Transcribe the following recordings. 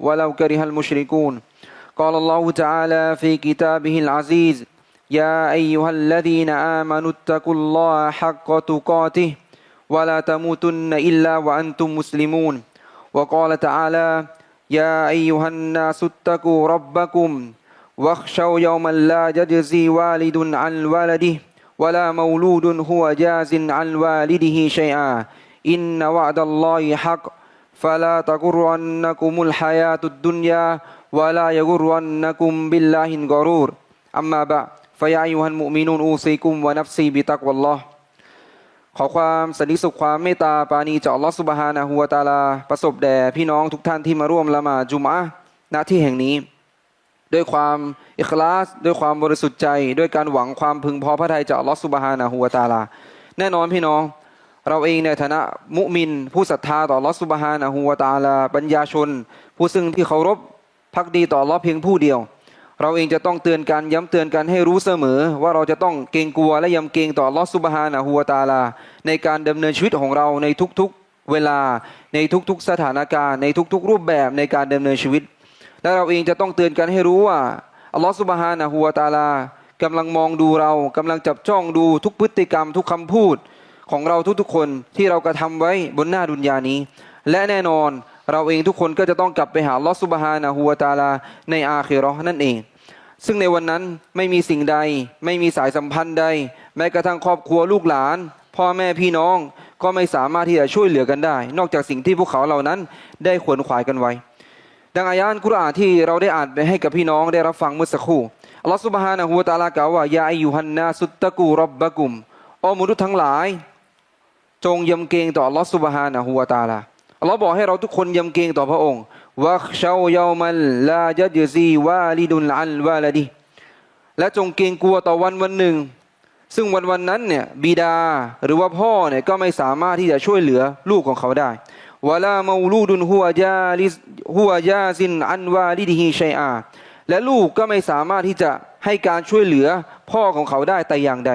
ولو كره المشركون. قال الله تعالى في كتابه العزيز يا أيها الذين آمنوا اتقوا الله حق تقاته ولا تموتن إلا وأنتم مسلمون. وقال تعالى يا أيها الناس اتقوا ربكم واخشوا يوما لا يجزي والد عن ولده ولا مولود هو جاز عن والده شيئا. إن وعد الله حق. فلا تغرنكم الحياة الدنيا ولا يغرنكم بالله الغرور أما بعد فيا أيها المؤمنون أوصيكم ونفسي بتقوى الله ขอความสันติสุขความเมตตาปราณีจากอัลลอฮฺสุบฮานะฮูวะตะอาลา ประสบแด่พี่น้องทุกท่านที่มาร่วมละหมาดจุมอะห์ณที่แห่งนี้ ด้วยความอิคลาส ด้วยความบริสุทธิ์ใจ ด้วยการหวังความพึงพอพระทัยจากอัลลอฮฺสุบฮานะฮูวะตะอาลา แน่นอนพี่น้อง เราเองในฐานะมุมิน ผู้ศรัทธาต่อลอสุบฮานะฮูวตาลาปัญญาชน ผู้ซึ่งที่เคารพพักดีต่อลอเพียงผู้เดียว เราเองจะต้องเตือนกันย้ำเตือนกันให้รู้เสมอ ว่าเราจะต้องเกรงกลัวและยำเกรงต่อลอสุบฮานะฮูวตาลา ในการดำเนินชีวิตของเราในทุกๆเวลาในทุกๆสถานการณ์ในทุกๆ รูปแบบในการดำเนินชีวิต และเราเองจะต้องเตือนกันให้รู้ว่าอัลลอฮฺสุบฮานะฮูวตาลากำลังมองดูเรากำลังจับจ้องดูทุกพฤติกรรมทุกคำพูด ของเราทุกๆคนที่เรากระทำไว้บนหน้าดุนยานี้ และแน่นอนเราเองทุกคนก็จะต้องกลับไปหาลอสุบฮานะฮูวตาลาในอาคิราะห์นั่นเอง ซึ่งในวันนั้นไม่มีสิ่งใด ไม่มีสายสัมพันธ์ใด แม้กระทั่งครอบครัวลูกหลาน พ่อแม่พี่น้องก็ไม่สามารถที่จะช่วยเหลือกันได้ นอกจากสิ่งที่พวกเขาเหล่านั้นได้ขวนขวายกันไว้ ดังอายานกุรอานที่เราได้อ่านไปให้กับพี่น้องได้รับฟังเมื่อสักครู่อัลลอฮฺสุบฮานะฮูวะตาลากล่าวว่ายาอายุฮันนาสุตตะกูรับบะกุมโอ้มนุษย์ทั้งหลาย จงยำเกรงต่ออัลลอฮฺสุบฮานะฮูวะตาลาอัลลอฮ์บอกให้เราทุกคนยำเกรงต่อพระองค์วักเชาเยามันลาจัดยซีวาลิดุนอันวาลดิและจงเกรงกลัวต่อวันวันหนึ่ง ซึ่งวันวันนั้นเนี่ยบิดาหรือว่าพ่อเนี่ยก็ไม่สามารถที่จะช่วยเหลือลูกของเขาได้วะลามาลูดุนหัวจาลิหัวจาซินอันวาลิดิฮิชัยอาและลูกก็ไม่สามารถที่จะให้การช่วยเหลือพ่อของเขาได้แต่อย่างใด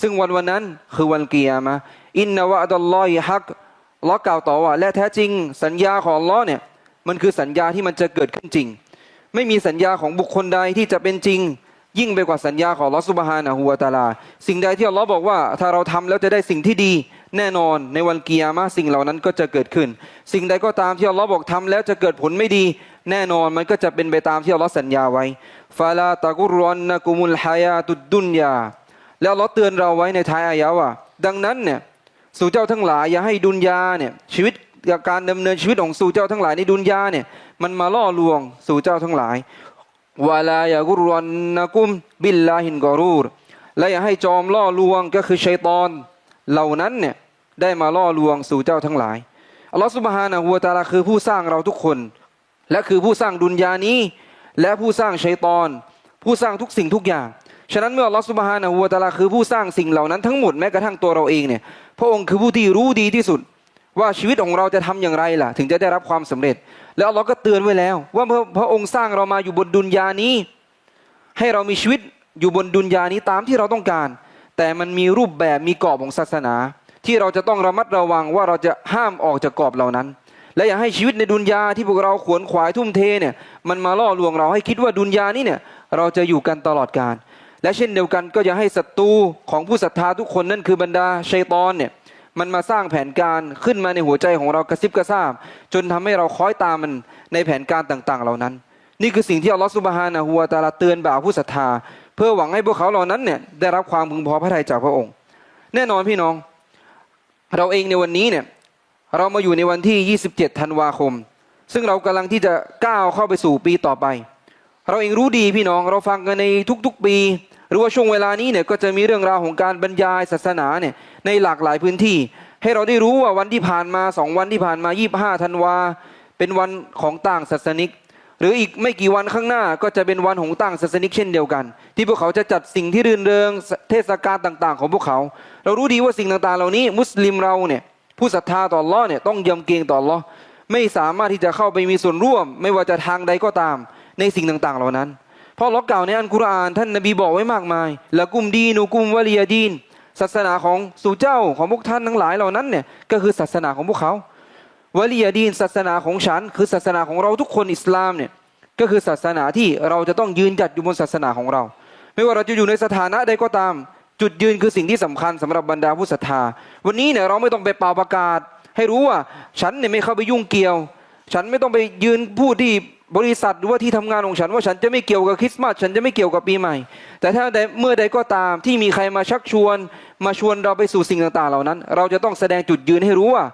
ซึ่งวันวันนั้นคือวันเกียร์มา อินนาวะดัลลอฮิฮักลลอกล่าวต่อว่า และแท้จริง สัญญาของลลอเนี่ยมันคือสัญญาที่มันจะเกิดขึ้นจริง ไม่มีสัญญาของบุคคลใดที่จะเป็นจริง ยิ่งไปกว่าสัญญาของลอสุบฮานะฮูวะตาลา สิ่งใดที่ลลอบอกว่า ถ้าเราทำแล้วจะได้สิ่งที่ดีแน่นอนในวันกิยามะสิ่งเหล่านั้นก็จะเกิดขึ้น สิ่งใดก็ตามที่อัลลอฮ์บอกทำแล้วจะเกิดผลไม่ดี แน่นอนมันก็จะเป็นไปตามที่อัลลอฮ์สัญญาไว้ฟาลาตะกุรอนนะกุมุลฮายาตุดดุนยาแล้วอัลลอฮ์เตือนเราไว้ในท้ายอายะว่า ดังนั้นเนี่ย สู่เจ้าทั้งหลายอย่าให้ดุนยาเนี่ยชีวิตการดำเนินชีวิตของสู่เจ้าทั้งหลายในดุนยาเนี่ยมันมาล่อลวงสู่เจ้าทั้งหลายวาลายากุรอนนะกุมบิลลาฮินกอรูรและอย่าให้จอมล่อลวงก็คือชัยตอนเหล่านั้นเนี่ยได้มาล่อลวงสู่เจ้าทั้งหลายอัลลอฮฺสุบฮานะฮูวะตาลาคือผู้สร้างเราทุกคน และคือผู้สร้างดุนยานี้ และผู้สร้างชัยตอน ผู้สร้างทุกสิ่งทุกอย่าง ฉะนั้นเมื่ออัลลอฮฺสุบฮานะฮูวะตาลาคือผู้สร้างสิ่งเหล่านั้นทั้งหมดแม้กระทั่งตัวเราเองเนี่ยพระองค์คือผู้ที่รู้ดีที่สุด ว่าชีวิตของเราจะทำอย่างไรล่ะ ถึงจะได้รับความสำเร็จ แล้วอัลลอฮ์ก็เตือนไว้แล้ว ว่าพระพระองค์สร้างเรามาอยู่บนดุนยานี้ ให้เรามีชีวิตอยู่บนดุนยานี้ตามที่เราต้องการ แต่มันมีรูปแบบมีกรอบของศาสนา ที่เราจะต้องระมัดระวังว่าเราจะห้ามออกจากกรอบเหล่านั้น และอย่าให้ชีวิตในดุนยาที่พวกเราขวนขวายทุ่มเทเนี่ยมันมาล่อลวงเราให้คิดว่าดุนยานี้เนี่ยเราจะอยู่กันตลอดกาล และเช่นเดียวกันก็อย่าให้ศัตรูของผู้ศรัทธาทุกคนนั่นคือบรรดาชัยตอนเนี่ยมันมาสร้างแผนการขึ้นมาในหัวใจของเรากระซิบกระซาบ จนทำให้เราคล้อยตามมันในแผนการต่างๆ เหล่านั้น นี่คือสิ่งที่อัลลอฮฺสุบฮานะฮูวตะอาลาเตือนบ่าวผู้ศรัทธา เพื่อหวังให้พวกเขาเหล่านั้นเนี่ยได้รับความพึงพอพระทัยจากพระองค์ แน่นอนพี่น้อง เราเองในวันนี้เนี่ยเรามาอยู่ในวันที่ 27 ธันวาคม ซึ่งเรากำลังที่จะก้าวเข้าไปสู่ปีต่อไป เราเองรู้ดีพี่น้องเราฟังกันในทุกๆปี หรือว่าช่วงเวลานี้เนี่ยก็จะมีเรื่องราวของการบรรยายศาสนาเนี่ยในหลากหลายพื้นที่ ให้เราได้รู้ว่าวันที่ผ่านมาสองวันที่ผ่านมา 25 ธันวา เป็นวันของต่างศาสนิก หรืออีกไม่กี่วันข้างหน้าก็จะเป็นวันของตั้งศาสนิกเช่นเดียวกัน ที่พวกเขาจะจัดสิ่งที่รื่นเริงเทศกาลต่าง ๆ ของพวกเขา เรารู้ดีว่าสิ่งต่างๆ เหล่านี้ มุสลิมเราเนี่ยผู้ศรัทธาต่ออัลอเนี่ยต้องยำเกรงต่ออัลอไม่สามารถที่จะเข้าไปมีส่วนร่วม ไม่ว่าจะทางใดก็ตามในสิ่งต่างๆ เหล่านั้น เพราะอัลเลากล่าวในอัลกุรอานท่านนบีบอกไว้มากมายละกุมดีนูกุมวะลียดีน ศาสนาของสู่เจ้าของพวกท่านทั้งหลายเหล่านั้นเนี่ยก็คือศาสนาของพวกเขาวะลียดีน ศาสนาของฉัน คือศาสนาของเราทุกคนอิสลามเนี่ยก็คือศาสนาที่เราจะต้องยืนหยัดอยู่บนศาสนาของเรา ไม่ว่าเราจะอยู่ในสถานะใดก็ตาม จุดยืนคือสิ่งที่สำคัญสำหรับบรรดาผู้ศรัทธา วันนี้เนี่ยเราไม่ต้องไปเป่าประกาศ ให้รู้ว่า ฉันเนี่ยไม่เข้าไปยุ่งเกี่ยว ฉันไม่ต้องไปยืนพูดที่ บริษัทหรือว่าที่ทำงานของฉันว่าฉันจะไม่เกี่ยวกับคริสต์มาสฉันจะไม่เกี่ยวกับปีใหม่ แต่ถ้าเมื่อใดก็ตามที่มีใครมาชักชวน มาชวนเราไปสู่สิ่งต่างๆ เหล่านั้น เราจะต้องแสดงจุดยืนให้รู้ว่า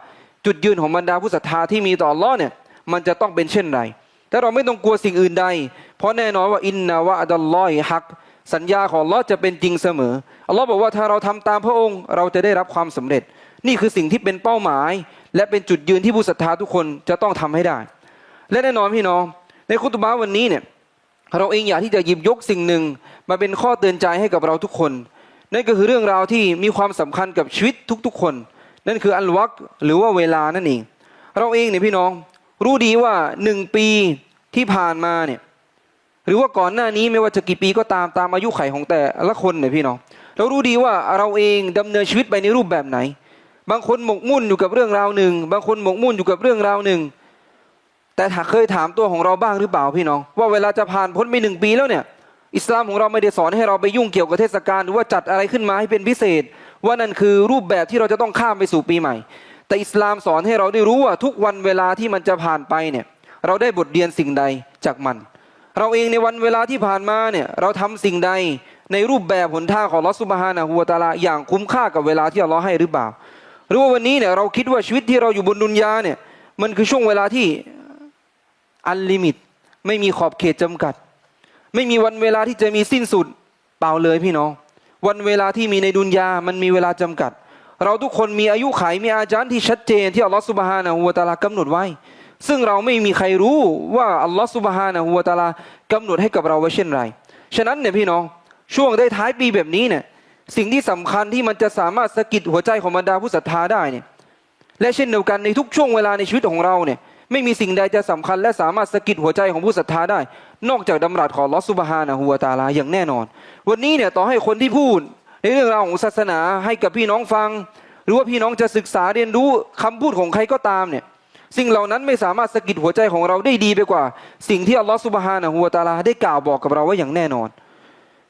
จุดยืนของบรรดาผู้ศรัทธาที่มีต่อลอฮ์เนี่ยมันจะต้องเป็นเช่นไรแต่เราไม่ต้องกลัวสิ่งอื่นใด เพราะแน่นอนว่าอินนาวะอัลลอฮิฮักสัญญาของลอจะเป็นจริงเสมออัลลอฮ์บอกว่าถ้าเราทำตามพระองค์เราจะได้รับความสำเร็จ นี่คือสิ่งที่เป็นเป้าหมาย และเป็นจุดยืนที่ผู้ศรัทธาทุกคนจะต้องทำให้ได้ และแน่นอนพี่น้อง ในคุตบะห์วันนี้เนี่ยเราเองอยากที่จะหยิบยกสิ่งหนึ่ง มาเป็นข้อเตือนใจให้กับเราทุกคน นั่นก็คือเรื่องราวที่มีความสำคัญกับชีวิตทุกๆคน นั่นคืออัลวักหรือว่าเวลานั่นเองเราเองเนี่ยพี่น้องรู้ดีว่าหนึ่งปีที่ผ่านมาเนี่ยหรือว่าก่อนหน้านี้ไม่ว่าจะกี่ปีก็ตามตามอายุไขของแต่ละคนเนี่ยพี่น้องเรารู้ดีว่าเราเองดำเนินชีวิตไปในรูปแบบไหน บางคนหมกมุ่นอยู่กับเรื่องราวหนึ่ง บางคนหมกมุ่นอยู่กับเรื่องราวหนึ่ง แต่ถ้าเคยถามตัวของเราบ้างหรือเปล่าพี่น้อง ว่าเวลาจะผ่านพ้นไปหนึ่งปีแล้วเนี่ย อิสลามของเราไม่ได้สอนให้เราไปยุ่งเกี่ยวกับเทศกาลหรือว่าจัดอะไรขึ้นมาให้เป็นพิเศษ ว่านั่นคือรูปแบบที่เราจะต้องข้ามไปสู่ปีใหม่ แต่อิสลามสอนให้เราได้รู้ว่าทุกวันเวลาที่มันจะผ่านไปเนี่ย เราได้บทเรียนสิ่งใดจากมัน เราเองในวันเวลาที่ผ่านมาเนี่ยเราทำสิ่งใดในรูปแบบหนทางของลอสุบฮานะฮูวตาลาอย่างคุ้มค่ากับเวลาที่อัลลอฮ์ให้หรือเปล่า หรือว่าวันนี้เนี่ยเราคิดว่าชีวิตที่เราอยู่บนดุนยาเนี่ยมันคือช่วงเวลาที่ อันลิมิต ไม่มีขอบเขตจำกัด ไม่มีวันเวลาที่จะมีสิ้นสุด เปล่าเลยพี่น้อง วันเวลาที่มีในดุนยา มันมีเวลาจำกัด เราทุกคนมีอายุขัยมีอาจารย์ที่ชัดเจนที่อัลลอฮฺสุบฮานะฮูวะตาลากำหนดไว้ ซึ่งเราไม่มีใครรู้ว่าอัลลอฮฺสุบฮานะฮูวะตาลากำหนดให้กับเราไว้เช่นไร ฉะนั้นเนี่ยพี่น้องช่วงได้ท้ายปีแบบนี้เนี่ยสิ่งที่สำคัญที่มันจะสามารถสะกิดหัวใจของบรรดาผู้ศรัทธาได้เนี่ยและเช่นเดียวกันในทุกช่วงเวลาในชีวิตของเราเนี่ย ไม่มีสิ่งใดจะสำคัญและสามารถสะกิดหัวใจของผู้ศรัทธาได้ นอกจากดำรัสของลอสุบฮานะฮูวตาลาอย่างแน่นอน วันนี้เนี่ยต่อให้คนที่พูด ในเรื่องราวของศาสนาให้กับพี่น้องฟัง หรือว่าพี่น้องจะศึกษาเรียนรู้คำพูดของใครก็ตามเนี่ยสิ่งเหล่านั้นไม่สามารถสะกิดหัวใจของเราได้ดีไปกว่า สิ่งที่อัลลอฮฺสุบฮานะฮูวตาลาได้กล่าวบอกกับเราไว้อย่างแน่นอน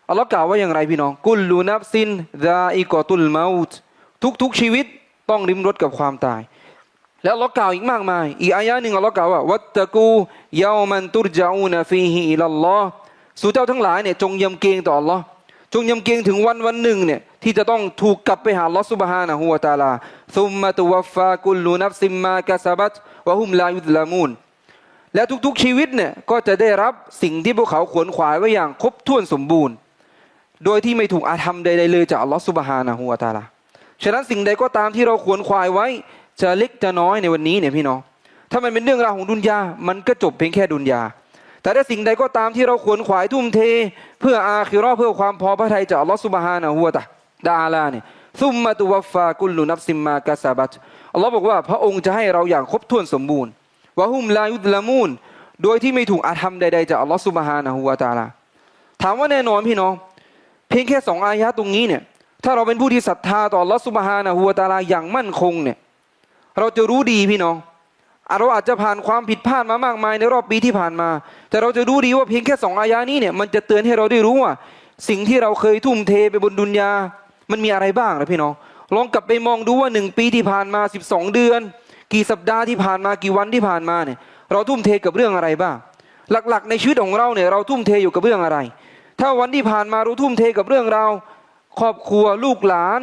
อัลลอฮ์กล่าวว่าอย่างไรพี่น้อง กุลลูนับซินดาอิกอตุลมาอุตทุกๆชีวิตต้องริมรถกับความตาย แล้วอัลลอกล่าวอีกมากมาย อีกอายะหนึ่งอัลลอกล่าวว่าวัตตะกูยามันตุรจาอูนฟีฮิอิลลัลอฮ์สู่เจ้าทั้งหลายเนี่ยจงยำเกรงต่ออัลอจงยำเกรงถึงวันวันหนึ่งเนี่ยที่จะต้องถูกกลับไปหาลอฮ์ซุบฮานะฮูวะตาลาซุมมะตุวฟากุลลูนับซิมมากะซะบัตวะฮุมลายุดลามูนและทุกๆชีวิตเนี่ยก็จะได้รับสิ่งที่พวกเขาขวนขวายไว้อย่างครบถ้วนสมบูรณ์ โดยที่ไม่ถูกอาธรรมใดๆเลยจากอัลลอฮฺสุบฮานะฮูวะตาลาฉะนั้นสิ่งใดก็ตามที่เราขวนขวายไว้ จะเล็กจะน้อยในวันนี้เนี่ยพี่น้อง ถ้ามันเป็นเรื่องราวของดุนยา มันก็จบเพียงแค่ดุนยา แต่ถ้าสิ่งใดก็ตามที่เราขวนขวายทุ่มเท เพื่ออาคิราะห์เพื่อความพอพระทัยจากอัลลอฮฺสุบฮานะฮูวะตะอาลาเนี่ยซุมมาตุวัฟากุลลุนับซิมมากะซาบัตอัลลอฮ์บอกว่าพระองค์จะให้เราอย่างครบถ้วนสมบูรณ์วะฮุมลายุดละมูนโดยที่ไม่ถูกอาธรรมใดๆจากอัลลอฮฺสุบฮานะฮูวะตาลาถามว่าแน่นอนพี่น้อง เพียงแค่สองอายะตรงนี้เนี่ยถ้าเราเป็นผู้ที่ศรัทธาต่อลอสุบฮานะฮูวะตาลาอย่างมั่นคงเนี่ย เราจะรู้ดีพี่น้องเราอาจจะผ่านความผิดพลาดมามากมายในรอบปีที่ผ่านมา แต่เราจะรู้ดีว่าเพียงแค่สองอายะนี้เนี่ยมันจะเตือนให้เราได้รู้ว่า สิ่งที่เราเคยทุ่มเทไปบนดุนยา มันมีอะไรบ้างนะพี่น้อง ลองกลับไปมองดูว่าหนึ่งปีที่ผ่านมา 12 เดือน กี่สัปดาห์ที่ผ่านมากี่วันที่ผ่านมาเนี่ยเราทุ่มเทกับเรื่องอะไรบ้าง หลักๆ ในชีวิตของเราเนี่ยเราทุ่มเทอยู่กับเรื่องอะไร ถ้าวันที่ผ่านมาเราทุ่มเทกับเรื่องเรา ครอบครัวลูกหลาน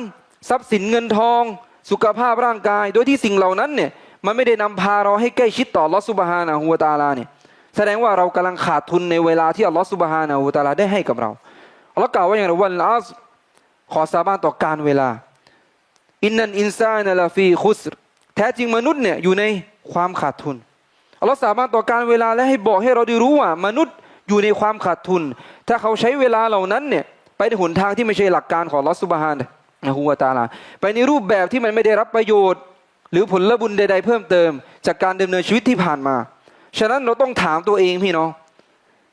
ทรัพย์สินเงินทอง สุขภาพร่างกาย โดยที่สิ่งเหล่านั้นเนี่ยมันไม่ได้นำพาเราให้ใกล้ชิดต่อลอสุบฮานะฮูวตาลาเนี่ยแสดงว่าเรากำลังขาดทุนในเวลาที่อัลลอฮฺสุบฮานะฮูวตาลาได้ให้กับเราอัลลอฮ์กล่าวว่าอย่างไรวันอัสขอสาบานต่อการเวลาอินนันอินซานละฟีคุสแท้จริงมนุษย์เนี่ยอยู่ในความขาดทุนอัลลอฮ์สามารถต่อการเวลาและให้บอกให้เราได้รู้ว่ามนุษย์อยู่ในความขาดทุน ถ้าเขาใช้เวลาเหล่านั้นเนี่ยไปในหนทางที่ไม่ใช่หลักการของลอฮ์ซุบฮาน นะฮูวะตาลาไปในรูปแบบที่มันไม่ได้รับประโยชน์ หรือผลบุญใด ๆ เพิ่มเติม จากการดำเนินชีวิตที่ผ่านมา ฉะนั้นเราต้องถามตัวเองพี่น้อง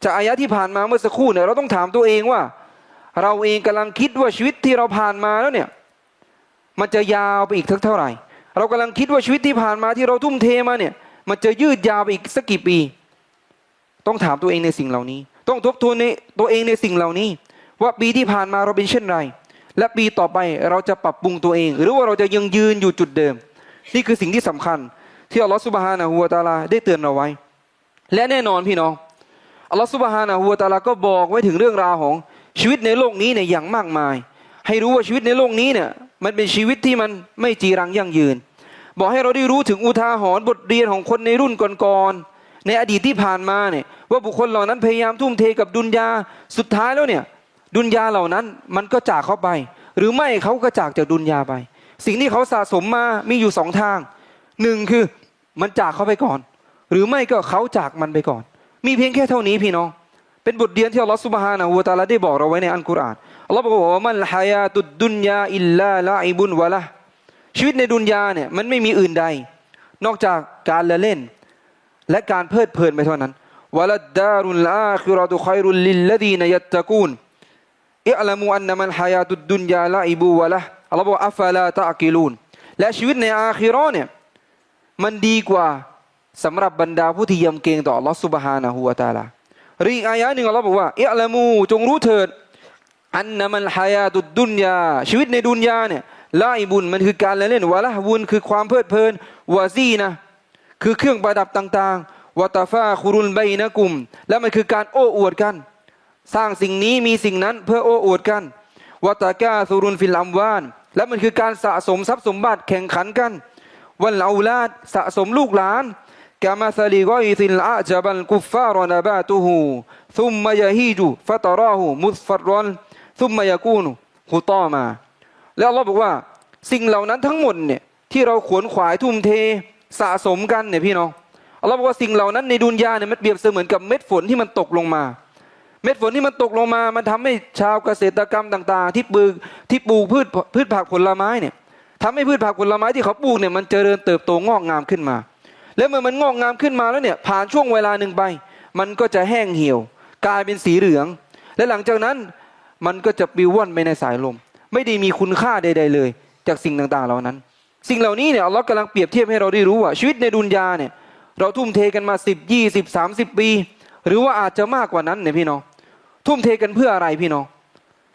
จากอายะที่ผ่านมาเมื่อสักครู่เนี่ยเราต้องถามตัวเองว่า เราเองกำลังคิดว่าชีวิตที่เราผ่านมาแล้วเนี่ยมันจะยาวไปอีกสักเท่าไหร่ เรากำลังคิดว่าชีวิตที่ผ่านมาที่เราทุ่มเทมาเนี่ยมันจะยืดยาวไปอีกสักกี่ปี ต้องถามตัวเองในสิ่งเหล่านี้ ต้องทบทวนในตัวเองในสิ่งเหล่านี้ ว่าปีที่ผ่านมาเราเป็นเช่นไร และปีต่อไปเราจะปรับปรุงตัวเอง หรือว่าเราจะยังยืนอยู่จุดเดิม นี่คือสิ่งที่สำคัญ ที่อัลลอฮฺสุบฮานะฮูวะตาลาได้เตือนเราไว้ และแน่นอนพี่น้องอัลลอฮฺสุบฮานะฮูวะตาลาก็บอกไว้ถึงเรื่องราวของชีวิตในโลกนี้เนี่ยอย่างมากมาย ให้รู้ว่าชีวิตในโลกนี้เนี่ยมันเป็นชีวิตที่มันไม่จีรังยั่งยืน บอกให้เราได้รู้ถึงอุทาหรณ์บทเรียนของคนในรุ่นก่อนๆในอดีตที่ผ่านมาเนี่ยว่าบุคคลเหล่านั้นพยายามทุ่มเทกับดุนยาสุดท้ายแล้วเนี่ย ดุนยาเหล่านั้นมันก็จากเขาไป หรือไม่เขาก็จากจากดุนยาไป สิ่งที่เขาสะสมมามีอยู่สองทางหนึ่งคือมันจากเขาไปก่อน หรือไม่ก็เขาจากมันไปก่อน มีเพียงแค่เท่านี้พี่น้อง เป็นบทเรียนที่อัลลอฮฺสุบฮานะฮูวะตะอาลาได้บอกเราไว้ในอัลกุรอานอัลลอฮฺบอกว่ามันฮายาตุดดุนยาอิลลาละอิบุนวะละชีวิตในดุนยาเนี่ยมันไม่มีอื่นใด นอกจากการละเล่น และการเพลิดเพลินไปเท่านั้นวะลัดดารุลอาคิเราตุขัยรุลลิลลดีนยัตตะกูน อิอลามูอันนมันฮายาตุดดุนยาละอิบูวะละอัลลอฮฺบอกอัฟลาตะกิลูนและชีวิตในอาคิราะห์เนี่ยมันดีกว่าสำหรับบรรดาผู้ที่ยำเกรงต่ออัลลอฮฺสุบฮานะฮูวะตาลาหรืออีกอายะหนึ่งอัลลอฮฺบอกว่าอิอลามูจงรู้เถิดอันนมันฮายาตุดดุนยาชีวิตในดุนยาเนี่ยละอิบุนมันคือการละเล่นวะละวุนคือความเพลิดเพลินวาซีนะคือเครื่องประดับต่างๆวาตาฟาคุรุนไบนะกุม และมันคือการโอ้อวดกัน สร้างสิ่งนี้มีสิ่งนั้นเพื่อโอ้อวดกันวาตากาซูรุนฟิลัมวาน และมันคือการสะสมทรัพย์สมบัติแข่งขันกันวันเอาลาดสะสมลูกหลานกามาซาลีกอยซิลอาจบันกุฟฟารอนาบาตุฮูซุมมายาฮีจูฟะตาราหูมุสฟัรรอนซุมมายากูนุฮุตอมา แล้วอัลลอฮ์บอกว่า สิ่งเหล่านั้นทั้งหมดเนี่ยที่เราขวนขวายทุ่มเทสะสมกันเนี่ยพี่น้องอัลลอฮ์บอกว่าสิ่งเหล่านั้นในดุนยาเนี่ยมันเปรียบเสมือนกับเม็ดฝนที่มันตกลงมา เม็ดฝนที่มันตกลงมา มันทำให้ชาวเกษตรกรรมต่าง ๆ ที่ปลูกที่ปลูกพืชพืชผักผลไม้เนี่ยทำให้พืชผักผลไม้ที่เขาปลูกเนี่ยมันเจริญเติบโตงอกงามขึ้นมา แล้วเมื่อมันงอกงามขึ้นมาแล้วเนี่ยผ่านช่วงเวลาหนึ่งไป มันก็จะแห้งเหี่ยว กลายเป็นสีเหลือง และหลังจากนั้นมันก็จะปลิวว่อนไปในสายลม ไม่ได้มีคุณค่าใด ๆ เลย จากสิ่งต่างๆเหล่านั้น สิ่งเหล่านี้เนี่ยอัลลอฮ์กำลังเปรียบเทียบให้เราได้รู้ว่าชีวิตในดุนยาเนี่ยเราทุ่มเทกันมา 10 20 30 ปี หรือว่าอาจจะมากกว่านั้นเนี่ยพี่น้อง ทุ่มเทกันเพื่ออะไรพี่น้อง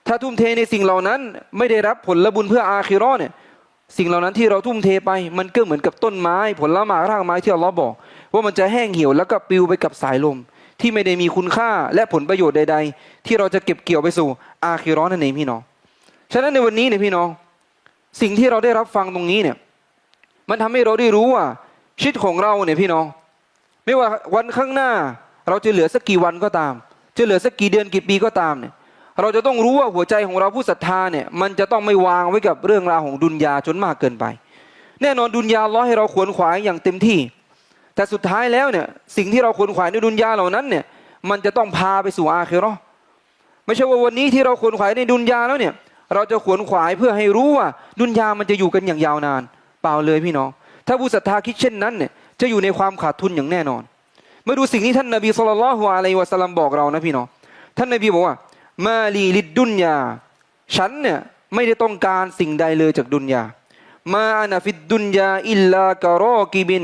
ถ้าทุ่มเทในสิ่งเหล่านั้น ไม่ได้รับผลบุญเพื่ออาคิราะห์เนี่ยสิ่งเหล่านั้นที่เราทุ่มเทไป มันก็เหมือนกับต้นไม้ ผลไม้รากไม้ที่อัลลอฮ์บอก ว่ามันจะแห้งเหี่ยวแล้วก็ปลิวไปกับสายลม ที่ไม่ได้มีคุณค่าและผลประโยชน์ใด ๆ ที่เราจะเก็บเกี่ยวไปสู่อาคิราะห์นั่นเองพี่น้องฉะนั้นในวันนี้เนี่ยพี่น้องสิ่งที่เราได้รับฟังตรงนี้เนี่ยมันทำให้เราได้รู้ว่าชีวิตของเราเนี่ยพี่น้อง ไม่ว่าวันข้างหน้าเราจะเหลือสักกี่วันก็ตาม จะเหลือสักกี่เดือนกี่ปีก็ตามเนี่ยเราจะต้องรู้ว่าหัวใจของเราผู้ศรัทธาเนี่ยมันจะต้องไม่วางไว้กับเรื่องราวของดุนยาจนมากเกินไป แน่นอนดุนยาล้อให้เราขวนขวายอย่างเต็มที่ แต่สุดท้ายแล้วเนี่ยสิ่งที่เราขวนขวายในดุนยาเหล่านั้นเนี่ยมันจะต้องพาไปสู่อาเคิเรไม่ใช่ว่าวันนี้ที่เราขวนขวายในดุนยาแล้วเนี่ยเราจะขวนขวายเพื่อให้รู้ว่าดุนยามันจะอยู่กันอย่างยาวนาน เปล่าเลยพี่น้อง ถ้าผู้ศรัทธาคิดเช่นนั้นเนี่ยจะอยู่ในความขาดทุนอย่างแน่นอน มาดูสิ่งที่ท่านนบีสุลต่านละฮ์อะลัยวะสัลลัมบอกเรานะพี่น้องท่านนบีบอกว่า มาลีลิดดุนยา ฉันเนี่ยไม่ได้ต้องการสิ่งใดเลยจากดุนยา มาอานาฟิดดุนยาอิลลากะรอกิบิน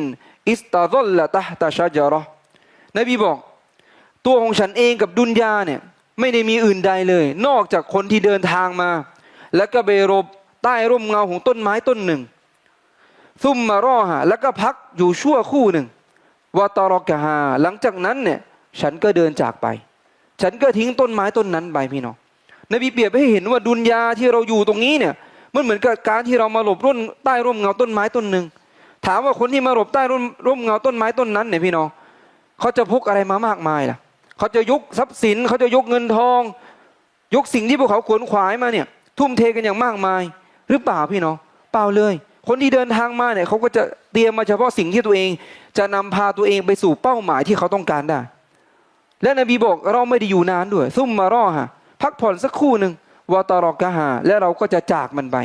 อิสตาซัลละตะฮ์ตะชะจาระนบีบอก ตัวของฉันเองกับดุนยาเนี่ยไม่ได้มีอื่นใดเลย นอกจากคนที่เดินทางมา แล้วก็ไปรบใต้ร่มเงาของต้นไม้ต้นหนึ่งซุ่มมารอฮะแล้วก็พักอยู่ชั่วคู่หนึ่ง วาตารอกะฮาหลังจากนั้นเนี่ยฉันก็เดินจากไป ฉันก็ทิ้งต้นไม้ต้นนั้นไปพี่น้องนบีเปรียบให้เห็นว่าดุนยาที่เราอยู่ตรงนี้เนี่ยมันเหมือนกับการที่เรามาหลบร่นใต้ร่มเงาต้นไม้ต้นหนึ่งถามว่าคนที่มาหลบใต้ร่มร่มเงาต้นไม้ต้นนั้นเนี่ยพี่น้องเขาจะพกอะไรมามากมายล่ะเขาจะยกทรัพย์สินเขาจะยกเงินทอง ยกสิ่งที่พวกเขาขวนขวายมาเนี่ย ทุ่มเทกันอย่างมากมาย หรือเปล่าพี่น้องเปล่าเลย คนที่เดินทางมาเนี่ยเขาก็จะเตรียมมาเฉพาะสิ่งที่ตัวเอง จะนำพาตัวเองไปสู่เป้าหมายที่เขาต้องการได้ และนบีบอกเราไม่ได้อยู่นานด้วย ซุ่มมารอฮะพักผ่อนสักครู่หนึ่งวาตารอกะฮาและเราก็จะจากมันไป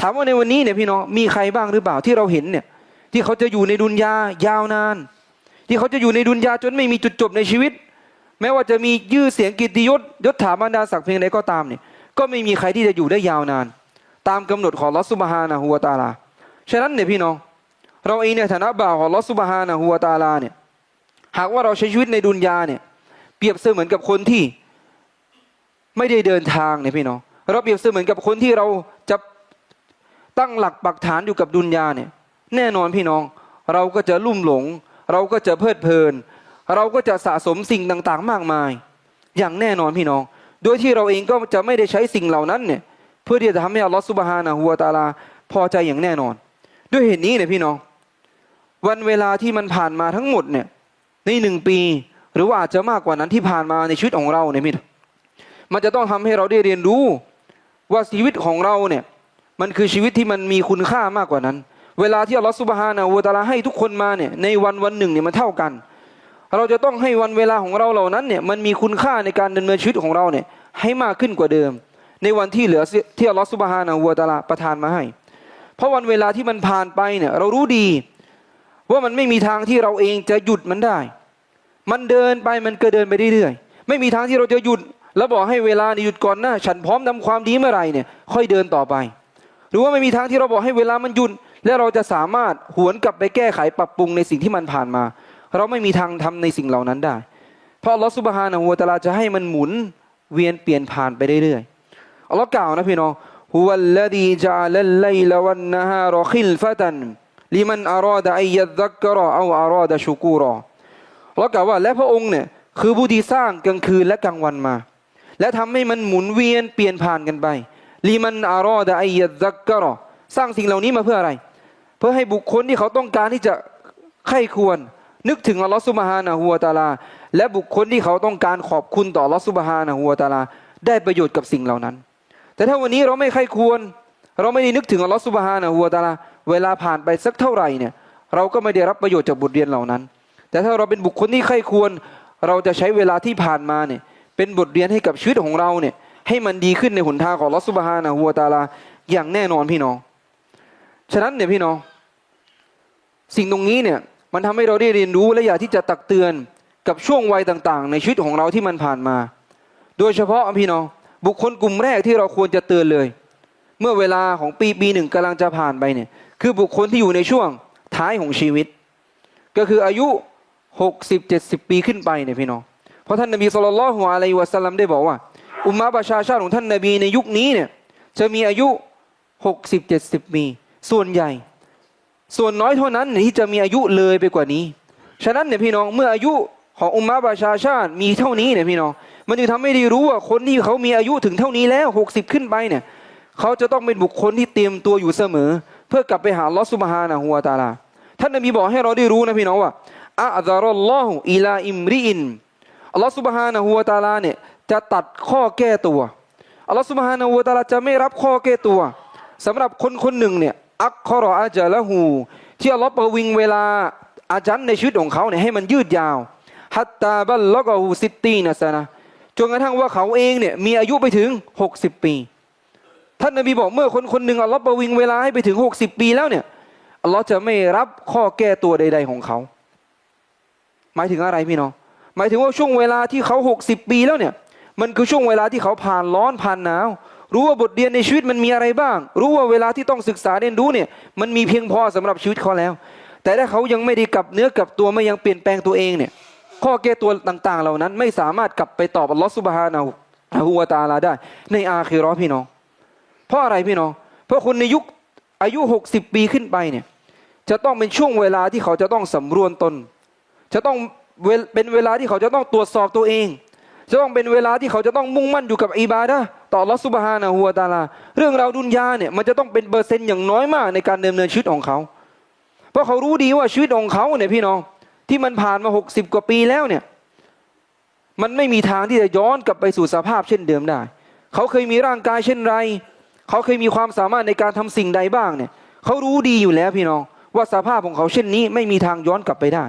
ถามว่าในวันนี้เนี่ยพี่น้องมีใครบ้างหรือเปล่าที่เราเห็นเนี่ย ที่เขาจะอยู่ในดุนยายาวนาน ที่เขาจะอยู่ในดุนยาจนไม่มีจุดจบในชีวิต แม้ว่าจะมียื่อเสียงกิตติยศยศถาบรรดาศักดิ์เพียงใดก็ตามเนี่ย ก็ไม่มีใครที่จะอยู่ได้ยาวนาน ตามกำหนดของลอสุบฮานะฮัวตาลาฉะนั้นเนี่ยพี่น้อง เราเองในฐานะบ่าวของลอสุบฮานะฮัวตาลาเนี่ยหากว่าเราใช้ชีวิตในดุนยาเนี่ยเปรียบเสมือนกับคนที่ไม่ได้เดินทางเนี่ยพี่น้องเราเปรียบเสมือนกับคนที่เราจะตั้งหลักปักฐานอยู่กับดุนยาเนี่ยแน่นอนพี่น้อง เราก็จะลุ่มหลง เราก็จะเพลิดเพลิน เราก็จะสะสมสิ่งต่างๆ มากมาย อย่างแน่นอนพี่น้อง โดยที่เราเองก็จะไม่ได้ใช้สิ่งเหล่านั้นเนี่ย พื่อที่จะทำให้อัลลอฮฺสุบฮานะฮูวะตาลาพอใจอย่างแน่นอน ด้วยเหตุนี้เนี่ยพี่น้อง วันเวลาที่มันผ่านมาทั้งหมดเนี่ยในหนึ่งปี หรือว่าอาจจะมากกว่านั้นที่ผ่านมาในชีวิตของเราเนี่ยพี่น้องมันจะต้องทำให้เราได้เรียนรู้ว่าชีวิตของเราเนี่ยมันคือชีวิตที่มันมีคุณค่ามากกว่านั้น เวลาที่อัลลอฮฺสุบฮานะฮูวะตาลาให้ทุกคนมาเนี่ยในวันวันหนึ่งเนี่ยมันเท่ากัน เราจะต้องให้วันเวลาของเราเหล่านั้นเนี่ยมันมีคุณค่าในการดำเนินชีวิตของเราเนี่ยให้มากขึ้นกว่าเดิม ในวันที่เหลือที่อัลลอฮฺสุบฮานะฮูวตะอาลาประทานมาให้ เพราะวันเวลาที่มันผ่านไปเนี่ยเรารู้ดี ว่ามันไม่มีทางที่เราเองจะหยุดมันได้ มันเดินไปมันก็เดินไปเรื่อยๆไม่มีทางที่เราจะหยุด แล้วบอกให้เวลานี่หยุดก่อนนะฉันพร้อมทำความดีเมื่อไหร่เนี่ย ค่อยเดินต่อไป หรือว่าไม่มีทางที่เราบอกให้เวลามันหยุด และเราจะสามารถหวนกลับไปแก้ไขปรับปรุงในสิ่งที่มันผ่านมา เราไม่มีทางทำในสิ่งเหล่านั้นได้ เพราะอัลลอฮฺสุบฮานะฮูวตาลาจะให้มันหมุนเวียนเปลี่ยนผ่านไปเรื่อยๆ อัลลอฮ์กล่าวนะพี่น้องฮุวัลลดีจาลัลไลลวันนะฮารอคิลฟะตันลิมันอารอดอัยยัดซักกะรอเอาอารอดชูกูรออัลลอฮ์กล่าวว่าและพระองค์เนี่ยคือผู้ที่สร้างกลางคืนและกลางวันมา และทำให้มันหมุนเวียนเปลี่ยนผ่านกันไปลิมันอารอดอัยยัดซักกะรอสร้างสิ่งเหล่านี้มาเพื่ออะไร เพื่อให้บุคคลที่เขาต้องการที่จะใคร่ควร นึกถึงอัลลอฮฺสุบฮานะฮูวะตาลา และบุคคลที่เขาต้องการขอบคุณต่ออัลลอฮฺสุบฮานะฮูวะตาลา ได้ประโยชน์กับสิ่งเหล่านั้น แต่ถ้าวันนี้เราไม่ใคร่ควร เราไม่ได้นึกถึงอัลลอฮฺสุบฮานะฮูวะตาลาเวลาผ่านไปสักเท่าไหร่เนี่ยเราก็ไม่ได้รับประโยชน์จากบทเรียนเหล่านั้น แต่ถ้าเราเป็นบุคคลที่ใคร่ควร เราจะใช้เวลาที่ผ่านมาเนี่ยเป็นบทเรียนให้กับชีวิตของเราเนี่ยให้มันดีขึ้นในหนทางของอัลลอฮฺสุบฮานะฮูวะตาลาอย่างแน่นอนพี่น้อง ฉะนั้นเนี่ยพี่น้อง สิ่งตรงนี้เนี่ยมันทำให้เราได้เรียนรู้และอยากที่จะตักเตือนกับช่วงวัยต่าง ๆ ในชีวิตของเราที่มันผ่านมา โดยเฉพาะพี่น้อง บุคคลกลุ่มแรกที่เราควรจะเตือนเลย เมื่อเวลาของปีปีหนึ่งกำลังจะผ่านไปเนี่ย คือบุคคลที่อยู่ในช่วงท้ายของชีวิต ก็คืออายุ60 70ปีขึ้นไปเนี่ยพี่น้องเพราะท่านนบีสุลต่านละฮ์อะลัยวะสัลลัมได้บอกว่า อุมมะประชาชาติของท่านนบีในยุคนี้เนี่ยจะมีอายุ60 70ปีส่วนใหญ่ ส่วนน้อยเท่านั้นที่จะมีอายุเลยไปกว่านี้ ฉะนั้นเนี่ยพี่น้องเมื่ออายุของอุมมะประชาชาติมีเท่านี้เนี่ยพี่น้อง มันจึงทำให้ได้รู้ว่าคนที่เขามีอายุถึงเท่านี้แล้ว60ขึ้นไปเนี่ยเขาจะต้องเป็นบุคคลที่เตรียมตัวอยู่เสมอ เพื่อกลับไปหาลอสุบฮานะฮัวตาลาท่านนบีบอกให้เราได้รู้นะพี่น้องว่าอัลลอฮ์ลอฮุอิลาอิมริอินอัลลอฮ์สุบฮานะฮัวตาลาเนี่ยจะตัดข้อแก้ตัวอัลลอฮ์สุบฮานะฮัวตาลาจะไม่รับข้อแก้ตัวสำหรับคนคนหนึ่งเนี่ยอักคอรออาจาละหูที่อัลลอฮ์ประวิงเวลาอาจันในชีวิตของเขาเนี่ยให้มันยืดยาวฮัตตาบัลลกอูซิตตีนะซะนะ จนกระทั่งว่าเขาเองเนี่ยมีอายุไปถึง 60 ปี ท่านนบีบอกเมื่อคนคนหนึ่งอัลลอฮ์ประวิงเวลาให้ไปถึง 60 ปีแล้วเนี่ยอัลลอฮ์จะไม่รับข้อแก้ตัวใด ๆของเขา หมายถึงอะไรพี่น้องหมายถึงว่าช่วงเวลาที่เขา 60 ปีแล้วเนี่ย มันคือช่วงเวลาที่เขาผ่านร้อนผ่านหนาว รู้ว่าบทเรียนในชีวิตมันมีอะไรบ้าง รู้ว่าเวลาที่ต้องศึกษาเรียนรู้เนี่ย มันมีเพียงพอสำหรับชีวิตเขาแล้ว แต่ถ้าเขายังไม่ได้กลับเนื้อกลับตัวไม่ยังเปลี่ยนแปลงตัวเองเนี่ย ข้อแก้ตัวต่างๆ เหล่านั้น ไม่สามารถกลับไปตอบอัลลอฮฺสุบฮานะฮูวตาลาได้ ในอาคิราะห์พี่น้อง เพราะอะไรพี่น้อง เพราะคนในยุคอายุ60ปีขึ้นไปเนี่ยจะต้องเป็นช่วงเวลาที่เขาจะต้องสำรวมตน จะต้องเวเป็นเวลาที่เขาจะต้องตรวจสอบตัวเอง จะต้องเป็นเวลาที่เขาจะต้องมุ่งมั่นอยู่กับอิบาดะต่อลอสุบฮานะฮัวตาลา เรื่องราวดุนยาเนี่ยมันจะต้องเป็นเปอร์เซ็นต์อย่างน้อยมากในการดำเนินชีวิตของเขา เพราะเขารู้ดีว่าชีวิตของเขาเนี่ยพี่น้อง ที่มันผ่านมา60กว่าปีแล้วเนี่ย มันไม่มีทางที่จะย้อนกลับไปสู่สภาพเช่นเดิมได้ เขาเคยมีร่างกายเช่นไร เขาเคยมีความสามารถในการทำสิ่งใดบ้างเนี่ย เขารู้ดีอยู่แล้วพี่น้อง ว่าสภาพของเขาเช่นนี้ ไม่มีทางย้อนกลับไปได้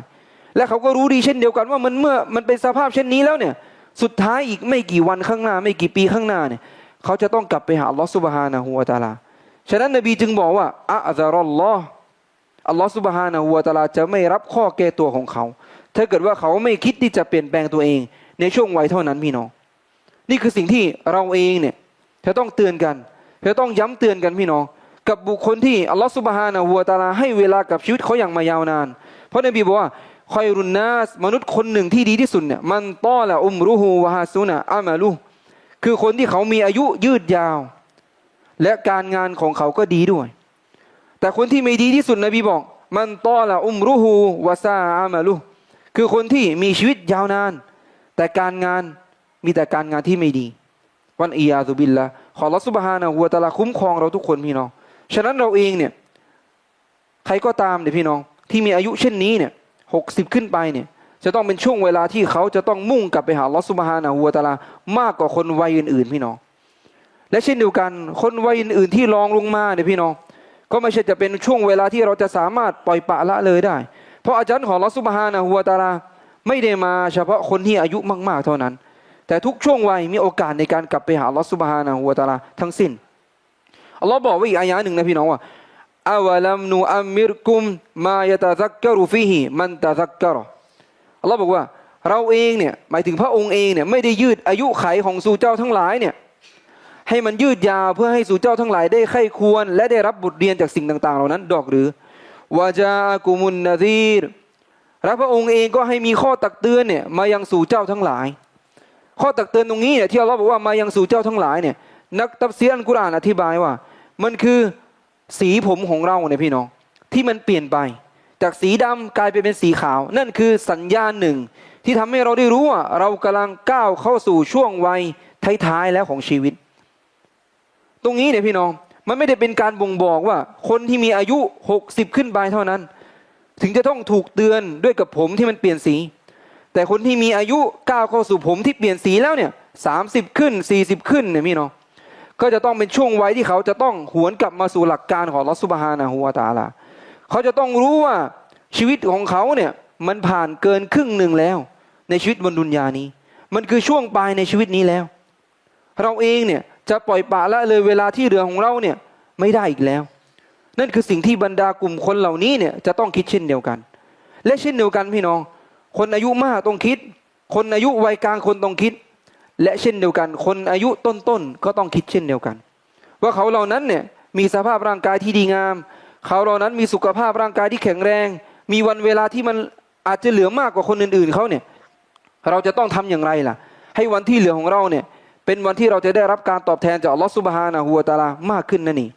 และเขาก็รู้ดีเช่นเดียวกันว่ามันเมื่อมันเป็นสภาพเช่นนี้แล้วเนี่ย สุดท้ายอีกไม่กี่วันข้างหน้า ไม่กี่ปีข้างหน้าเนี่ย เขาจะต้องกลับไปหาลอสุบฮานะฮูวะตะอาลา ฉะนั้นนบีจึงบอกว่าอัลลอฮ์ อัลลอฮฺสุบฮานะฮูวตาลาจะไม่รับข้อแก้ตัวของเขา ถ้าเกิดว่าเขาไม่คิดที่จะเปลี่ยนแปลงตัวเอง ในช่วงวัยเท่านั้นพี่น้อง นี่คือสิ่งที่เราเองเนี่ยจะต้องเตือนกันจะต้องย้ำเตือนกันพี่น้อง กับบุคคลที่อัลลอฮฺสุบฮานะฮูวตาลาให้เวลากับชีวิตเขาอย่างมายาวนาน เพราะในบีบอกว่าคอยรุนนาสมนุษย์คนหนึ่งที่ดีที่สุดเนี่ยมันต้อละอุมรุฮูวะฮาซุนะอามาลุคือคนที่เขามีอายุยืดยาว และการงานของเขาก็ดีด้วย แต่คนที่ไม่ดีที่สุดนบีบอก มันต้อละอุมรุฮูวะซาอามาลุคือคนที่มีชีวิตยาวนาน แต่การงานมีแต่การงานที่ไม่ดี วันอียาซุบิลละขอรัสุบฮานะฮูวตาลาคุ้มครองเราทุกคนพี่น้อง ฉะนั้นเราเองเนี่ยใครก็ตามเนี่ยพี่น้อง ที่มีอายุเช่นนี้เนี่ยหกสิบขึ้นไปเนี่ยจะต้องเป็นช่วงเวลาที่เขาจะต้องมุ่งกลับไปหาลอสุบฮานะฮูวตาลามากกว่าคนวัยอื่น ๆ พี่น้อง และเช่นเดียวกัน คนวัยอื่นๆที่รองลงมาเนี่ยพี่น้อง ก็ไม่ใช่จะเป็นช่วงเวลาที่เราจะสามารถปล่อยปะละเลยได้ เพราะอาจารย์ของลอสุบฮานะฮูวตาลาไม่ได้มาเฉพาะคนที่อายุมาก ๆ เท่านั้น แต่ทุกช่วงวัยมีโอกาสในการกลับไปหาลอสุบฮานะฮูวตาลาทั้งสิ้นอัลลอฮ์บอกไว้อีกอายะหนึ่งนะพี่น้องว่าอาวลัมนูอัมมิรกุมมายะตะซักกะรุฟิฮิมันตะซักกะรออัลลอฮ์บอกว่า เราเองเนี่ยหมายถึงพระองค์เองเนี่ยไม่ได้ยืดอายุไขของสู่เจ้าทั้งหลายเนี่ย ให้มันยืดยาวเพื่อให้สู่เจ้าทั้งหลายได้ไข้ควร และได้รับบทเรียนจากสิ่งต่าง ๆ เหล่านั้นดอกหรือวาจากุมุนนาซีรและพระองค์เองก็ให้มีข้อตักเตือนเนี่ยมายังสู่เจ้าทั้งหลาย ข้อตักเตือนตรงนี้เนี่ยที่อัลลอฮ์บอกว่ามายังสู่เจ้าทั้งหลายเนี่ยนักตัฟซีรอัลกุรอานอธิบายว่า มันคือสีผมของเราเนี่ยพี่น้องที่มันเปลี่ยนไป จากสีดำกลายไปเป็นสีขาว นั่นคือสัญญาณหนึ่ง ที่ทำให้เราได้รู้ว่า เรากำลังก้าวเข้าสู่ช่วงวัยท้ายๆแล้วของชีวิต ตรงนี้เนี่ยพี่น้อง มันไม่ได้เป็นการบ่งบอกว่า คนที่มีอายุ60ขึ้นไปเท่านั้น ถึงจะต้องถูกเตือนด้วยกับผมที่มันเปลี่ยนสี แต่คนที่มีอายุก้าวเข้าสู่ผมที่เปลี่ยนสีแล้วเนี่ยสาขึ้น40ขึ้นเนี่ยพี่น้องก็จะต้องเป็นช่วงวัยที่เขาจะต้องหวนกลับมาสู่หลักการของลอสุบฮานะฮูวาตาลาเขาจะต้องรู้ว่าชีวิตของเขาเนี่ยมันผ่านเกินครึ่งหนึ่งแล้ว ในชีวิตบนดุนยานี้ มันคือช่วงปลายในชีวิตนี้แล้ว เราเองเนี่ย จะปล่อยปละละเลยเวลาที่เหลือของเราเนี่ยไม่ได้อีกแล้ว นั่นคือสิ่งที่บรรดากลุ่มคนเหล่านี้เนี่ยจะต้องคิดเช่นเดียวกัน และเช่นเดียวกันพี่น้อง คนอายุมากต้องคิด คนอายุวัยกลางคนต้องคิด และเช่นเดียวกัน คนอายุต้นๆก็ต้องคิดเช่นเดียวกัน ว่าเขาเหล่านั้นเนี่ยมีสภาพร่างกายที่ดีงาม เขาเหล่านั้นมีสุขภาพร่างกายที่แข็งแรง มีวันเวลาที่มันอาจจะเหลือมากกว่าคนอื่นๆเขาเนี่ยเราจะต้องทำอย่างไรล่ะ ให้วันที่เหลือของเราเนี่ย เป็นวันที่เราจะได้รับการตอบแทนจากอัลลอฮฺสุบฮานะฮูวะตาลามากขึ้นนั่นนี่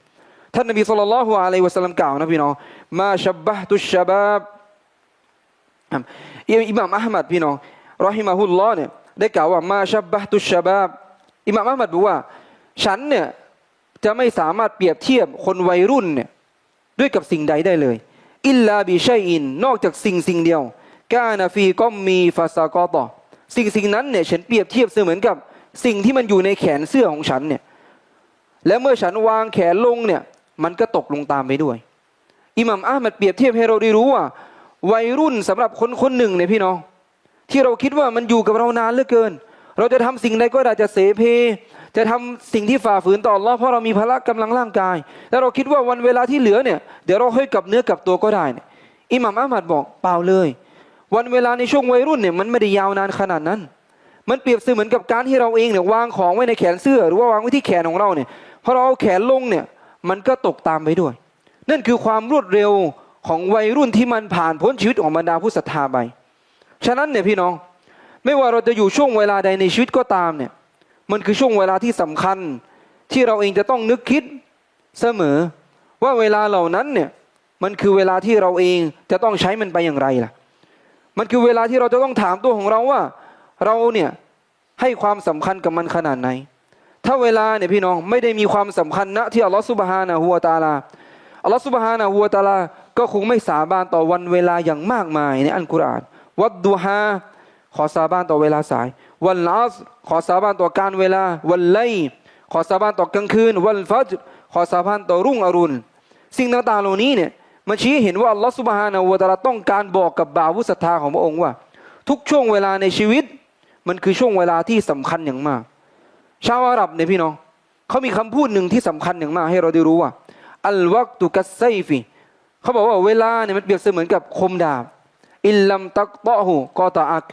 ท่านนบีสุลต่านละฮ์อะลัยฮิวะสัลลัมกล่าวนะพี่น้องมาชับบะตุชชะบาบอิหม่ามอัลมัดพี่น้องรอฮิมะฮุลลอฮ์เนี่ยได้กล่าวว่ามาชับบะตุชชะบาบอิหม่ามอัลมัดบอกว่า ฉันเนี่ยจะไม่สามารถเปรียบเทียบคนวัยรุ่นเนี่ยด้วยกับสิ่งใดได้เลย อิลลาบิชัยอิน นอกจากสิ่งสิ่งเดียวกานาฟีก็มีฟาซากอตอสิ่งสิ่งนั้นเนี่ยฉันเปรียบเทียบเสมือนกับ สิ่งที่มันอยู่ในแขนเสื้อของฉันเนี่ยและเมื่อฉันวางแขนลงเนี่ยมันก็ตกลงตามไปด้วยอิหมัมอามัดเปรียบเทียบให้เราได้รู้ว่า วัยรุ่นสำหรับคนคนหนึ่งเนี่ยพี่น้อง ที่เราคิดว่ามันอยู่กับเรานานเหลือเกิน เราจะทำสิ่งใดก็ได้จะเสเพ จะทำสิ่งที่ฝ่าฝืนต่ออัลลอฮ์เพราะเรามีพละกำลังร่างกาย แล้วเราคิดว่าวันเวลาที่เหลือเนี่ยเดี๋ยวเราค่อยกลับเนื้อกลับตัวก็ได้เนี่ยอิหมัมอามัดบอกเปล่าเลย วันเวลาในช่วงวัยรุ่นเนี่ยมันไม่ได้ยาวนานขนาดนั้น มันเปรียบเสมือนกับการที่เราเองเนี่ยวางของไว้ในแขนเสื้อ หรือว่าวางไว้ที่แขนของเราเนี่ยพอเราเอาแขนลงเนี่ยมันก็ตกตามไปด้วย นั่นคือความรวดเร็วของวัยรุ่นที่มันผ่านพ้นชีวิตของบรรดาผู้ศรัทธาไปฉะนั้นเนี่ยพี่น้อง ไม่ว่าเราจะอยู่ช่วงเวลาใดในชีวิตก็ตามเนี่ยมันคือช่วงเวลาที่สำคัญที่เราเองจะต้องนึกคิดเสมอ ว่าเวลาเหล่านั้นเนี่ยมันคือเวลาที่เราเองจะต้องใช้มันไปอย่างไรล่ะ มันคือเวลาที่เราจะต้องถามตัวของเราว่า เราเนี่ยให้ความสำคัญกับมันขนาดไหน ถ้าเวลาเนี่ยพี่น้องไม่ได้มีความสำคัญณที่อัลลอฮฺสุบฮานะฮูวตาลาอัลลอฮฺสุบฮานะฮูวตาลา ก็คงไม่สาบานต่อวันเวลาอย่างมากมายในอัลกุรอาน วัดดูฮาขอสาบานต่อเวลาสาย วันลาสขอสาบานต่อการเวลา วันไลขอสาบานต่อกลางคืน วันฟัจขอสาบานต่อรุ่งอรุณ สิ่งต่างๆเหล่านี้เนี่ยมันชี้เห็นว่าอัลลอฮฺสุบฮานาอูวตาลาต้องการบอกกับบ่าวผู้ศรัทธาของพระองค์ว่า ทุกช่วงเวลาในชีวิต มันคือช่วงเวลาที่สำคัญอย่างมาก ชาวอาหรับเนี่ยพี่น้องเขามีคำพูดหนึ่งที่สำคัญอย่างมากให้เราได้รู้ว่าอัลวักตุกัสไซฟีเขาบอกว่าเวลาเนี่ยมันเปรียบเสมือนกับคมดาบ อิลลัมตักตอหูกอตาอัก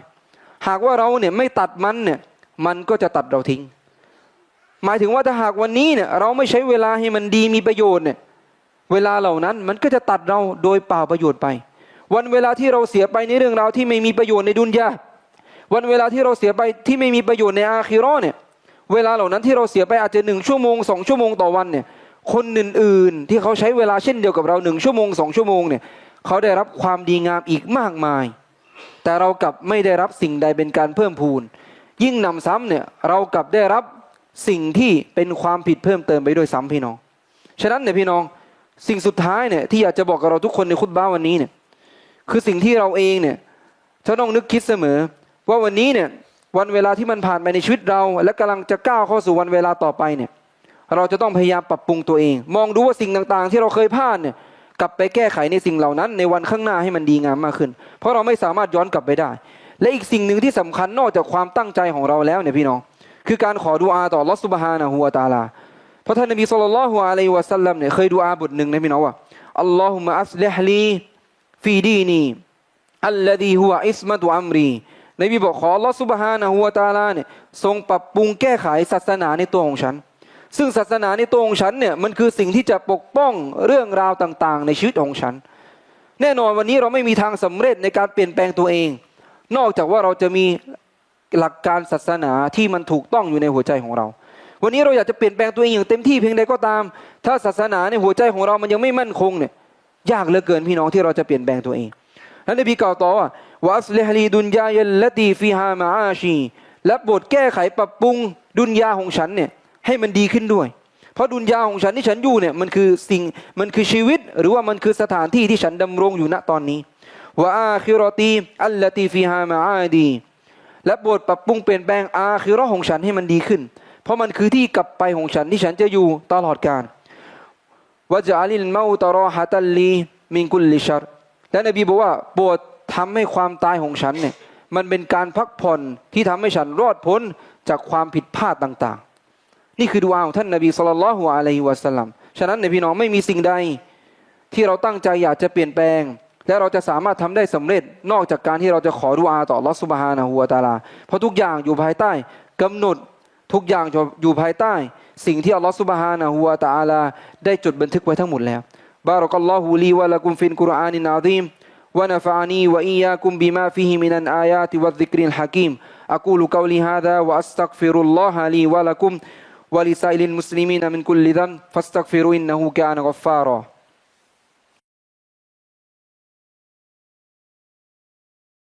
หากว่าเราเนี่ยไม่ตัดมันเนี่ยมันก็จะตัดเราทิ้ง หมายถึงว่าถ้าหากวันนี้เนี่ยเราไม่ใช้เวลาให้มันดีมีประโยชน์เนี่ยเวลาเหล่านั้นมันก็จะตัดเราโดยเปล่าประโยชน์ไป วันเวลาที่เราเสียไปในเรื่องราวที่ไม่มีประโยชน์ในดุนยา วันเวลาที่เราเสียไปที่ไม่มีประโยชน์ในอาคิเราะห์เนี่ย เวลาเหล่านั้นที่เราเสียไปอาจจะหนึ่งชั่วโมงสองชั่วโมงต่อวันเนี่ย คนอื่นๆที่เขาใช้เวลาเช่นเดียวกับเราหนึ่งชั่วโมงสองชั่วโมงเนี่ยเขาได้รับความดีงามอีกมากมาย แต่เรากลับไม่ได้รับสิ่งใดเป็นการเพิ่มพูน ยิ่งนำซ้ำเนี่ยเรากลับได้รับสิ่งที่เป็นความผิดเพิ่มเติมไปด้วยซ้ำพี่น้อง ฉะนั้นเนี่ยพี่น้องสิ่งสุดท้ายเนี่ยที่อยากจะบอกกับเราทุกคนในคุตบ้าวันนี้เนี่ยคือสิ่งที่เราเองเนี่ยจะต้องนึกคิดเสมอ ว่าวันนี้เนี่ยวันเวลาที่มันผ่านไปในชีวิตเรา และกำลังจะก้าวเข้าสู่วันเวลาต่อไปเนี่ยเราจะต้องพยายามปรับปรุงตัวเอง มองดูว่าสิ่งต่างๆ ที่เราเคยพลาดเนี่ยกลับไปแก้ไขในสิ่งเหล่านั้น ในวันข้างหน้าให้มันดีงามมากขึ้น เพราะเราไม่สามารถย้อนกลับไปได้ และอีกสิ่งหนึ่งที่สำคัญนอกจากความตั้งใจของเราแล้วเนี่ยพี่น้อง คือการขอดุอาต่อลอสุบฮานะฮูวตาลาเพราะท่านนบีสุลต่านละฮ์อะลัยวะสัลลัมเนี่ยเคยดุอาบทหนึ่งนะพี่น้องว่าอัลลอฮุมะอัสลิฮลีฟีดีนีอัลลดีฮุวะอิสมะตุอัมรี นบีบอกขอลอสุบฮานะฮูวตาลาเนี่ยทรงปรับปรุงแก้ไขศาสนาในตัวของฉัน ซึ่งศาสนาในตัวของฉันเนี่ยมันคือสิ่งที่จะปกป้องเรื่องราวต่าง ๆ ในชีวิตของฉัน แน่นอนวันนี้เราไม่มีทางสำเร็จในการเปลี่ยนแปลงตัวเอง นอกจากว่าเราจะมีหลักการศาสนาที่มันถูกต้องอยู่ในหัวใจของเรา วันนี้เราอยากจะเปลี่ยนแปลงตัวเองอย่างเต็มที่เพียงใดก็ตาม ถ้าศาสนาในหัวใจของเรามันยังไม่มั่นคงเนี่ยยากเหลือเกินพี่น้องที่เราจะเปลี่ยนแปลงตัวเอง แล้วนบีกล่าวต่อว่าวะอัสลิฮลีดุนยายัลละตีฟีฮามาอาชี และบทแก้ไขปรับปรุงดุนยาของฉันเนี่ยให้มันดีขึ้นด้วย เพราะดุนยาของฉันที่ฉันอยู่เนี่ยมันคือสิ่งมันคือชีวิต หรือว่ามันคือสถานที่ที่ฉันดำรงอยู่ณตอนนี้วะอาคิรอตีอัลลตีฟีฮามาอาดี และบทปรับปรุงเปลี่ยนแปลงอาคิราะห์ของฉันให้มันดีขึ้น เพราะมันคือที่กลับไปของฉันที่ฉันจะอยู่ตลอดกาลวะจาลิลเมาตรอฮะตัลลีมินกุลลิชัร และนบีบอกว่าโปรดทำให้ความตายของฉันเนี่ยมันเป็นการพักผ่อนที่ทำให้ฉันรอดพ้นจากความผิดพลาดต่างๆ นี่คือดุอาของท่านนบีสุลต่านละฮ์อะลัยฮิวะสัลลัมฉะนั้นในพี่น้องไม่มีสิ่งใด ที่เราตั้งใจอยากจะเปลี่ยนแปลง และเราจะสามารถทำได้สำเร็จนอกจากการที่เราจะขอดุอาต่อลอสุบฮานะฮูวตาลา เพราะทุกอย่างอยู่ภายใต้กำหนดทุกอย่างอยู่ภายใต้ สิ่งที่อัลลอฮฺสุบฮานะฮูวตาลา ได้จดบันทึกไว้ทั้งหมดแล้ว بارك الله لي ولكم في القرآن العظيم ونفعني وإياكم بما فيه من الآيات والذكر الحكيم أقول قولي هذا وأستغفر الله لي ولكم ولسائر المسلمين من كل ذنب فاستغفروا إنه كان غفارا